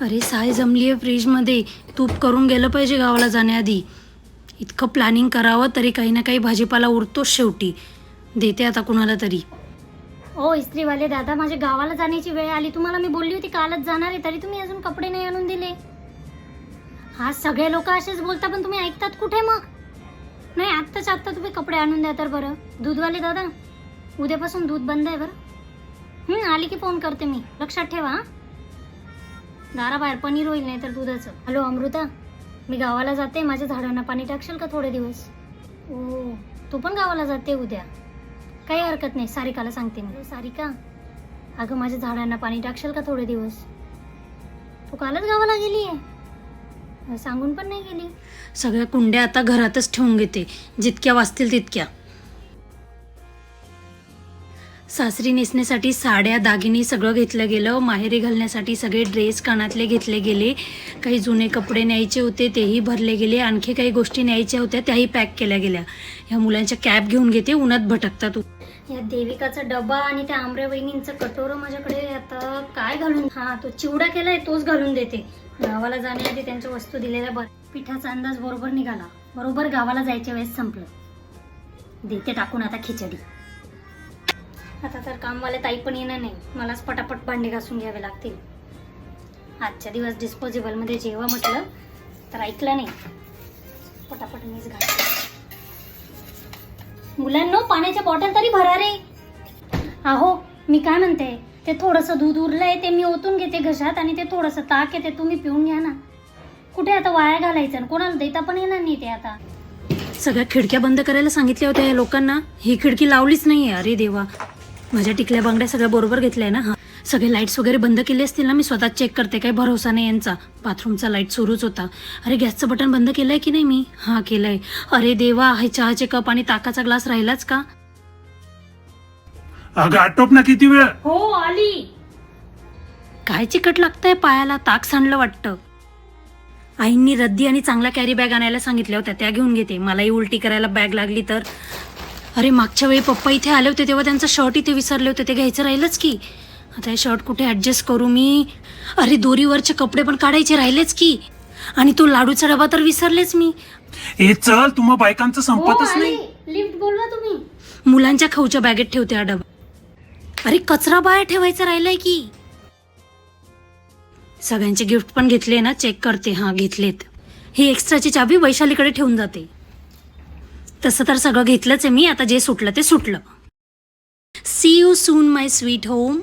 अरे साय जमली आहे फ्रीजमध्ये. तूप करून गेलं पाहिजे गावाला जाण्याआधी. इतकं प्लॅनिंग करावं तरी काही ना काही भाजीपाला उरतोच शेवटी. देते आता कुणाला तरी. ओ इस्त्रीवाले दादा माझ्या गावाला जाण्याची वेळ आली. तुम्हाला मी बोलली होती कालच जाणार आहे तरी तुम्ही अजून कपडे नाही आणून दिले. हा सगळे लोक असेच बोलता पण तुम्ही ऐकतात कुठे मग? नाही आत्ताच आत्ता तुम्ही कपडे आणून द्या तर बरं. दूधवाले दादा उद्यापासून दूध बंद आहे बरं. आली की फोन करते मी. लक्षात ठेवा हा. दाराबाहेर पनीर होईल नाही तर दुधाचं. हॅलो अमृता? मी गावाला जाते माझ्या झाडांना पाणी टाकशील का थोडे दिवस? ओ तू पण गावाला जाते उद्या. काही हरकत नाही सारिकाला सांगते मी. सारिका? अगं माझ्या झाडांना पाणी टाकशील का थोडे दिवस? तू कालच गावाला गेली आहे. सांगून पण नाही गेली. सगळ्या कुंड्या आता घरातच ठेवून घेते. जितक्या वाचतील तितक्या. सासरी नेसण्यासाठी साड्या दागिने सगळं घेतलं गेलं. माहेरी घालण्यासाठी सगळे ड्रेस कानातले घेतले गेले. काही जुने कपडे न्यायचे होते तेही भरले गेले. आणखी काही गोष्टी न्यायच्या होत्या त्याही पॅक केल्या गेल्या. ह्या मुलांच्या कॅब घेऊन घेते उन्हात भटकतात. या देविकाचा डबा आणि त्या आमऱ्या वहिनींचं कटोरं माझ्याकडे आता काय घालून हा तो चिवडा केलाय तोच घालून देते. गावाला जाण्याआधी त्यांच्या वस्तू दिलेल्या बर पिठाचा अंदाज बरोबर निघाला. बरोबर गावाला जायच्या वेळेस संपलं. देते टाकून आता खिचडी. आता तर कामवाले ताई पण येणार नाही. मलाच पटापट भांडे घासून घ्यावे लागतील. आजच्या दिवस डिस्पोजेबलमध्ये जेव्हा म्हटलं तर ऐकलं नाही. पटापट मीच घास मुलांनो पाण्याच्या बॉटल तरी भरा रे. अहो मी काय म्हणते? ते थोडंसं दूध उरलंय ते मी ओतून घेते घशात आणि ते थोडंसं ताक येते तुम्ही पिऊन घ्या ना. कुठे आता वाया घालायचं आणि कोणाला देता पण येणार नाही ते आता. सगळ्या खिडक्या बंद करायला सांगितल्या होत्या या लोकांना. ही खिडकी लावलीच नाही अरे देवा. माझ्या टिकल्या बांगड्या सगळ्या बरोबर घेतल्या ना हा. सगळे लाईट्स वगैरे बंद केले असतील ना मी स्वतः चेक करते काही भरोसा नाही यांचा. बाथरूमचा लाइट सुरूच होता. अरे गॅसचं बटन बंद केलंय की नाही मी? हा केलंय. अरे देवा हे चहाचे कप आणि ताकाचा ग्लास राहिलाच का? अगं आटोप ना किती वेळ? हो आली. काय चिकट लागतंय पायाला? ताक सांडलं वाटतं. आईंनी रद्दी आणि चांगला कॅरी बॅग आणायला सांगितल्या होत्या त्या घेऊन घेते. मलाही उलटी करायला बॅग लागली तर. अरे मागच्या वेळी पप्पा इथे आले होते तेव्हा त्यांचं शर्ट इथे विसरले होते. ते घ्यायचं राहिलंच की. आता हे शर्ट कुठे ॲडजस्ट करू मी? अरे दोरीवरचे कपडे पण काढायचे राहिलेच की. आणि तो लाडूचा डबा तर विसरलेच मी. ए चल तुम्हा बायकांचं हो संपतच आली नाही. लिफ्ट बोलवा तुम्ही. मुलांच्या खाऊच्या बॅगेत ठेवते हा डबा. अरे कचरा बाहेर ठेवायचं राहिलंय की. सगळ्यांचे गिफ्ट पण घेतले ना चेक करते. हां घेतलेत. ही एक्स्ट्राची चाबी वैशालीकडे ठेवून जाते. तसं तर सगळं घेतलंच आहे मी. आता जे सुटलं ते सुटलं. See you soon my sweet home